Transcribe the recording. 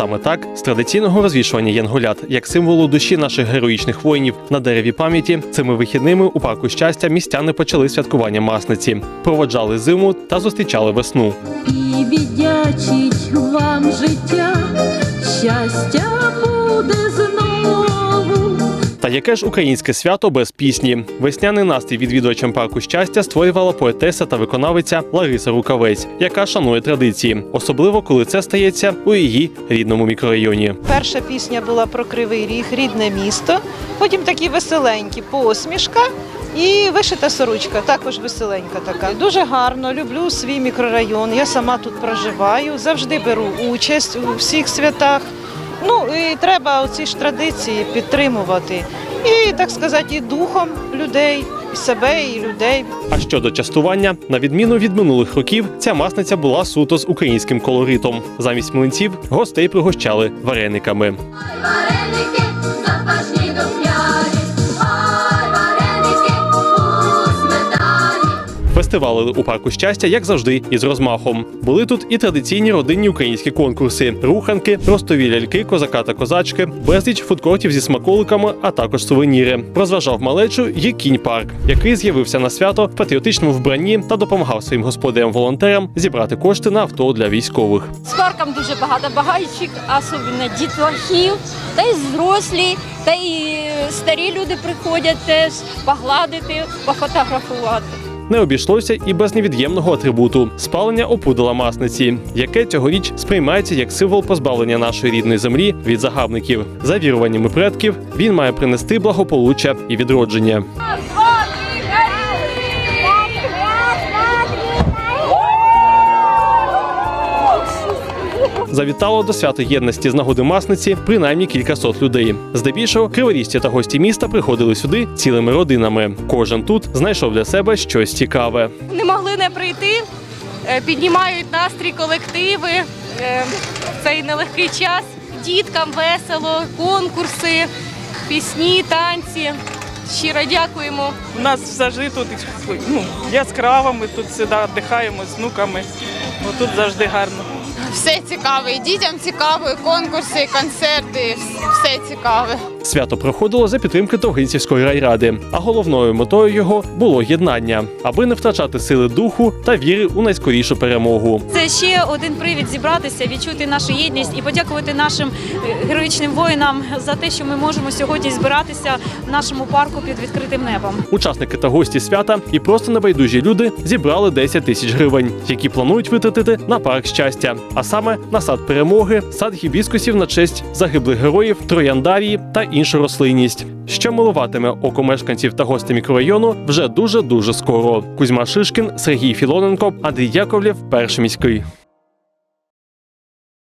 Саме так з традиційного розвішування янголят, як символу душі наших героїчних воїнів на дереві пам'яті, цими вихідними у парку щастя містяни почали святкування масниці, проводжали зиму та зустрічали весну. і віддячить вам життя, щастя яке ж українське свято без пісні? Весняний настрій відвідувачам парку щастя створювала поетеса та виконавиця Лариса Рукавець, яка шанує традиції, особливо коли це стається у її рідному мікрорайоні. Перша пісня була про Кривий Ріг, рідне місто. Потім такі веселенькі посмішка і вишита сорочка, також веселенька така. Дуже гарно, люблю свій мікрорайон. Я сама тут проживаю, завжди беру участь у всіх святах. І треба ці ж традиції підтримувати. І так сказати, і духом людей, і себе, і людей. А щодо частування, на відміну від минулих років, ця масниця була суто з українським колоритом. Замість млинців гостей пригощали варениками. Вареники Фестивали у парку щастя, як завжди, із розмахом. Були тут і традиційні родинні українські конкурси: руханки, ростові ляльки, козака та козачки, безліч фудкортів зі смаколиками, а також сувеніри. Розважав малечу і кінь парк, який з'явився на свято в патріотичному вбранні та допомагав своїм господарям-волонтерам зібрати кошти на авто для військових. З парком дуже багато багайчик, особливо дітлахів, та й зрослі, та й старі люди приходять теж погладити, пофотографувати. Не обійшлося і без невід'ємного атрибуту спалення опудала масниці, яке цьогоріч сприймається як символ позбавлення нашої рідної землі від загарбників. За віруваннями предків він має принести благополуччя і відродження. Завітало до свята єдності з нагоди масниці принаймні кількасот людей. Здебільшого криворізці та гості міста приходили сюди цілими родинами. Кожен тут знайшов для себе щось цікаве. не могли не прийти, е, піднімають настрій колективи е, цей нелегкий час. Діткам весело, конкурси, пісні, танці. Щиро дякуємо. У нас завжди тут ну, яскраво, ми тут завжди віддихаємо з внуками. Бо тут завжди гарно. Все цікаве, і дітям цікаво, і конкурси, і концерти, все цікаве. Свято проходило за підтримки Довгинцівської райради, а головною метою його було єднання, аби не втрачати сили духу та віри у найскорішу перемогу. Це ще один привід зібратися, відчути нашу єдність і подякувати нашим е, героїчним воїнам за те, що ми можемо сьогодні збиратися в нашому парку під відкритим небом. Учасники та гості свята і просто небайдужі люди зібрали 10 тисяч гривень, які планують витратити на парк щастя, а саме на сад перемоги, сад гібіскусів на честь загиблих героїв, трояндарії та іншу рослинність, що милуватиме око мешканців та гостей мікрорайону вже дуже дуже скоро. Кузьма Шишкін, Сергій Філоненко, Андрій Яковлєв, перший міський.